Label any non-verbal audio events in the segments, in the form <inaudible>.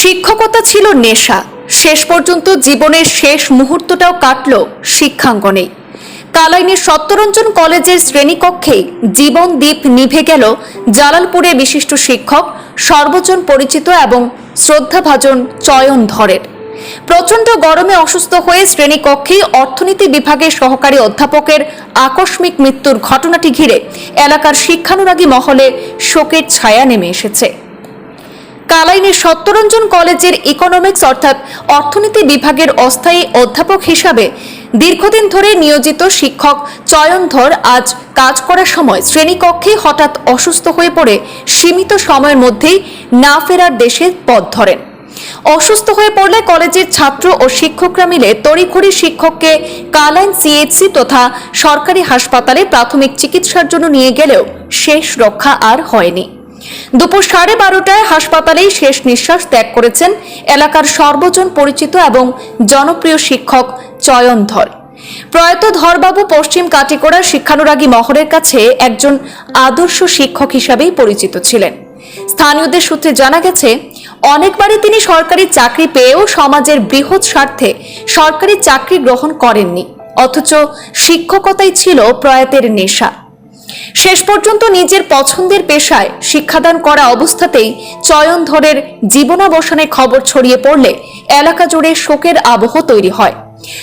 শিক্ষকতা ছিল নেশা। শেষ পর্যন্ত জীবনের শেষ মুহূর্তটাও কাটল শিক্ষাঙ্গনে। কালাইনের সত্যরঞ্জন কলেজের শ্রেণীকক্ষেই জীবন দ্বীপ নিভে গেল জালালপুরে বিশিষ্ট শিক্ষক, সর্বজন পরিচিত এবং শ্রদ্ধাভাজন চয়ন ধরের প্রচণ্ড গরমে অসুস্থ হয়ে শ্রেণীকক্ষেই অর্থনীতি বিভাগের সহকারী অধ্যাপকের আকস্মিক মৃত্যুর ঘটনাটি ঘিরে এলাকার শিক্ষানুরাগী মহলে শোকের ছায়া নেমে এসেছে। কালাইনের সত্যরঞ্জন কলেজের ইকোনমিক্স অর্থাৎ অর্থনীতি বিভাগের অস্থায়ী অধ্যাপক হিসাবে দীর্ঘদিন ধরে নিয়োজিত শিক্ষক চয়নধর আজ কাজ করার সময় শ্রেণীকক্ষে হঠাৎ অসুস্থ হয়ে পড়ে সীমিত সময়ের মধ্যেই না ফেরার দেশে পথ ধরেন। অসুস্থ হয়ে পড়লে কলেজের ছাত্র ও শিক্ষকরা মিলে তড়িঘড়ি শিক্ষককে কালাইন সিএইচসি তথা সরকারি হাসপাতালে প্রাথমিক চিকিৎসার জন্য নিয়ে গেলেও শেষ রক্ষা আর হয়নি। দুপুর সাড়ে বারোটায় হাসপাতালেই শেষ নিঃশ্বাস ত্যাগ করেছেন এলাকার সর্বজন পরিচিত এবং জনপ্রিয় শিক্ষক চয়ন ধর। প্রয়াত ধরবাবু পশ্চিম কাটিকোড়ার শিক্ষানুরাগী মহলের কাছে একজন আদর্শ শিক্ষক হিসাবেই পরিচিত ছিলেন। স্থানীয়দের সূত্রে জানা গেছে, অনেকবারই তিনি সরকারি চাকরি পেয়েও সমাজের বৃহৎ স্বার্থে সরকারি চাকরি গ্রহণ করেননি, অথচ শিক্ষকতাই ছিল প্রয়াতের নেশা। শেষ পর্যন্ত নিজের পছন্দের পেশায় শিক্ষাদান করা অবস্থাতেই চয়নধরের জীবনাবসানের খবর ছড়িয়ে পড়লে এলাকা জুড়ে শোকের আবহ তৈরি হয়।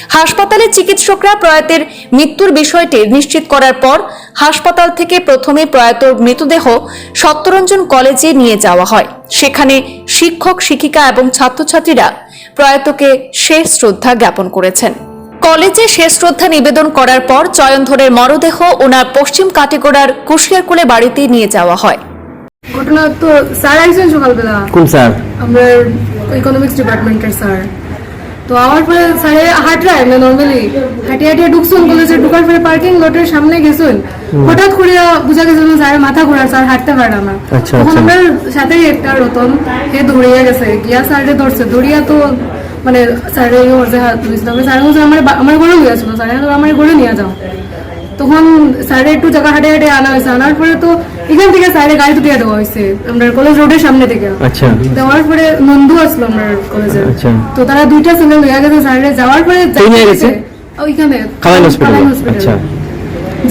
হাসপাতালে চিকিৎসকরা প্রয়াতের মৃত্যুর বিষয়টি নিশ্চিত করার পর হাসপাতাল থেকে প্রথমে প্রয়াত মৃতদেহ সত্যরঞ্জন কলেজে নিয়ে যাওয়া হয়। সেখানে শিক্ষক, শিক্ষিকা এবং ছাত্রছাত্রীরা প্রয়াতকে শেষ শ্রদ্ধা জ্ঞাপন করেছেন। কলেজে শেষ শ্রদ্ধা নিবেদন করার পর চয়নধরের মরদেহ ওনার পশ্চিম কাটিগোড়ার কুশিয়ারকুলে বাড়িতে নিয়ে যাওয়া হয়। ঘটনা তো স্যার সকালবেলা। কোন স্যার? আমরা ইকোনমিক্স ডিপার্টমেন্টের স্যার। তো আমার পরে স্যারে নর্মালি হাঁটি হাঁটি ঢুকছুন কলেজে ঢুকার পরে পার্কিং লটের সামনে গেছুন। হঠাৎ করে বুঝা গেছিল স্যার মাথা ঘোরার স্যার হাঁটতে পারে না। আচ্ছা, তখন আচ্ছা। আমরা সাথে একটা রতন হে দৌড়িয়ে গেছে। গিয়া স্যারে ধরছে। দৌড়িয়া তো মানে স্যারে ওর হাত ধরেছিল স্যার বলছে আমার আমার হয়ে আসলো। স্যার আমার গরু নিয়ে যাও। তখন স্যারে একটু জায়গা হাঁটে হাঁটে আনা হয়েছে। আনার পরে তো এখান থেকে স্যারে গাড়ি দুটিয়ে দেওয়া হয়েছে। আমরা কলেজ রোডের সামনে থেকে। আচ্ছা। দেওয়ার পরে নন্দু আসলো আমরা কলেজে। আচ্ছা। তো তারা দুইটা ছেলে লইয়া গেছে। স্যারে যাওয়ার পরে? ওইখানে আচ্ছা।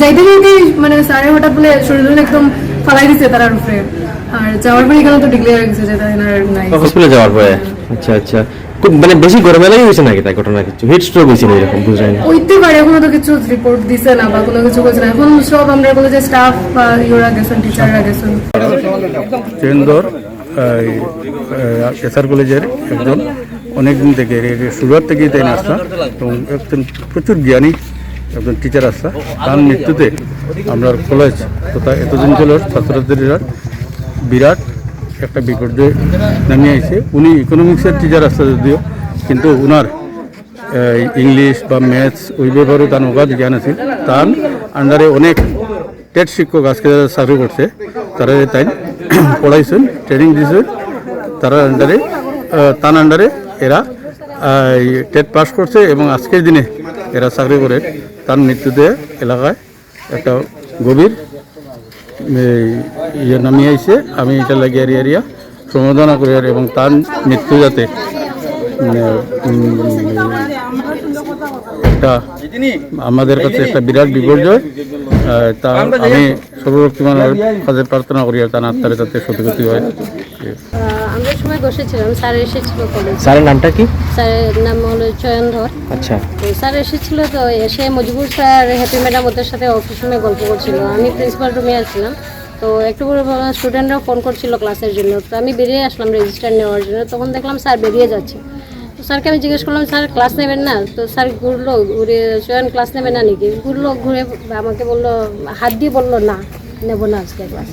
যাইতে যাইতে মানে স্যারে হঠাৎ বলে শরীর একদম ফালাই দিছে তার উপরে আর যাওয়ার পরে এখানে তো ডিক্লেয়ার হয়ে গেছে যে তাই আর নাই। হসপিটালে যাওয়ার পরে। আচ্ছা আচ্ছা। মানে বেশি গরমে লাগি হয়েছে নাকি তাই ঘটনা কিছু? হিট স্ট্রোক হয়েছে না এরকম বুঝলেন ওইতে পারে এখনও তো কিছু রিপোর্ট দিছে না বা কোনো কিছু করছে না। এখন সব আমরা কলেজের স্টাফ বা ইয়োরা গেছেন টিচাররা গেছেন। চেন্দর এসআর কলেজের একজন। অনেকদিন থেকে এর শুরুয়ার থেকেই তাই আসতা এবং একজন প্রচুর জ্ঞানী একজন টিচার আসতা তার মৃত্যুতে আমরা কলেজ তথা এতদিন ছিল ছাত্রছাত্রীরা বিরাট একটা বিপর্যয় নামিয়ে আইছে। উনি ইকোনমিক্সের টিচার আসতে যদিও কিন্তু এই, ইংলিশ বা ম্যাথস ওই ব্যাপারেও তার অগাধ জ্ঞান আছে। তার আন্ডারে অনেক টেট শিক্ষক আজকে যারা চাকরি করছে তারা তাই <coughs> পড়াইছেন ট্রেনিং দিয়েছেন তারা আন্ডারে তার আন্ডারে এরা টেট পাস করছে এবং আজকের দিনে এরা চাকরি করে। তার মৃত্যুতে এলাকায় একটা গভীর ইয়ে নামিয়ে আইছে। আমি এটা লাগিয়ে এরিয়া এরিয়া সম্বোধনা করি আর এবং তার মৃত্যু যাতে একটা আমাদের কাছে একটা বিরাট বিপর্যয়। তা আমি সর্বশক্তিমানের কাছে প্রার্থনা করি আর তার আত্মারে যাতে ক্ষতিগতি হয়। আমরা সময় বসেছিলাম স্যার এসেছিল কলেজ। স্যারের নামটা কি? স্যারের নাম হলো চয়নধর। আচ্ছা। তো স্যার এসেছিল তো এসে মজবুর স্যার হ্যাপি ম্যাডাম ওদের সাথে অফিস রুমে গল্প করছিল। আমি প্রিন্সিপাল রুমে আসছিলাম তো একটু করে স্টুডেন্টরা ফোন করছিল ক্লাসের জন্য। তো আমি বেরিয়ে আসলাম রেজিস্টার নেওয়ার জন্য। তখন দেখলাম স্যার বেরিয়ে যাচ্ছে। তো স্যারকে আমি জিজ্ঞেস করলাম স্যার ক্লাস নেবেন না? তো স্যার ঘুরলো ঘুরে চয়ন ক্লাস নেবে না নাকি? ঘুরলো ঘুরে আমাকে বলল হাত দিয়ে বলল না। নেব না আজকে ক্লাস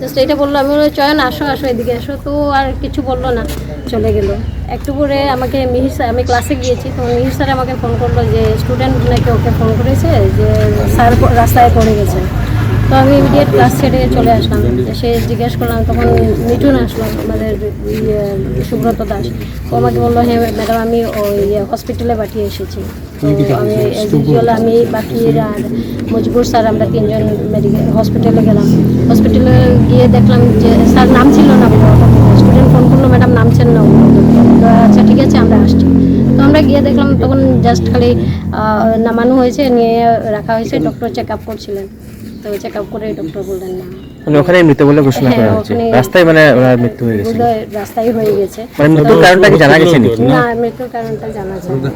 জাস্ট এইটা বলল, আমি বলল চয়ন, আসো আসো এদিকে আসো। তো আর কিছু বলল না, চলে গেল। একটু করে আমাকে মিহির স্যার আমি ক্লাসে গিয়েছি, তো মিহির স্যার আমাকে ফোন করল যে স্টুডেন্ট নাকি ওকে ফোন করেছে যে স্যার রাস্তায় পড়ে গেছে। তো আমি ইমিডিয়েট ক্লাস ছেড়ে চলে আসলাম। সে জিজ্ঞেস করলাম তখন মিঠুন আসলো আমাদের ইয়ে সুব্রত দাস। ও আমাকে বলল হ্যাঁ ম্যাডাম আমি ওই হসপিটালে পাঠিয়ে এসেছি। তো আমি ইউজুয়াল আমি বাকির আর মজবুর স্যার আমরা তিনজন মেডিকেল হসপিটালে গেলাম। হসপিটালে গিয়ে দেখলাম যে স্যার নাম ছিল না স্টুডেন্ট ফোন করল ম্যাডাম নামছেন না। বলল আচ্ছা ঠিক আছে আমরা আসছি। তো আমরা গিয়ে দেখলাম তখন জাস্ট খালি নামানো হয়েছে নিয়ে রাখা হয়েছে ডক্টর চেক আপ করছিলেন। তো চেক আপ করে ডক্টর বললেন না। মানে ওখানে মৃত বলে ঘোষণা হ্যাঁ, করা হচ্ছে রাস্তায় মানে ওনার মৃত্যু হয়ে গেছে। রাস্তায় হয়ে গেছে। মানে মৃত্যুর কারণটা কি জানা গেছে না মৃত্যুর কারণটা জানা যায় না।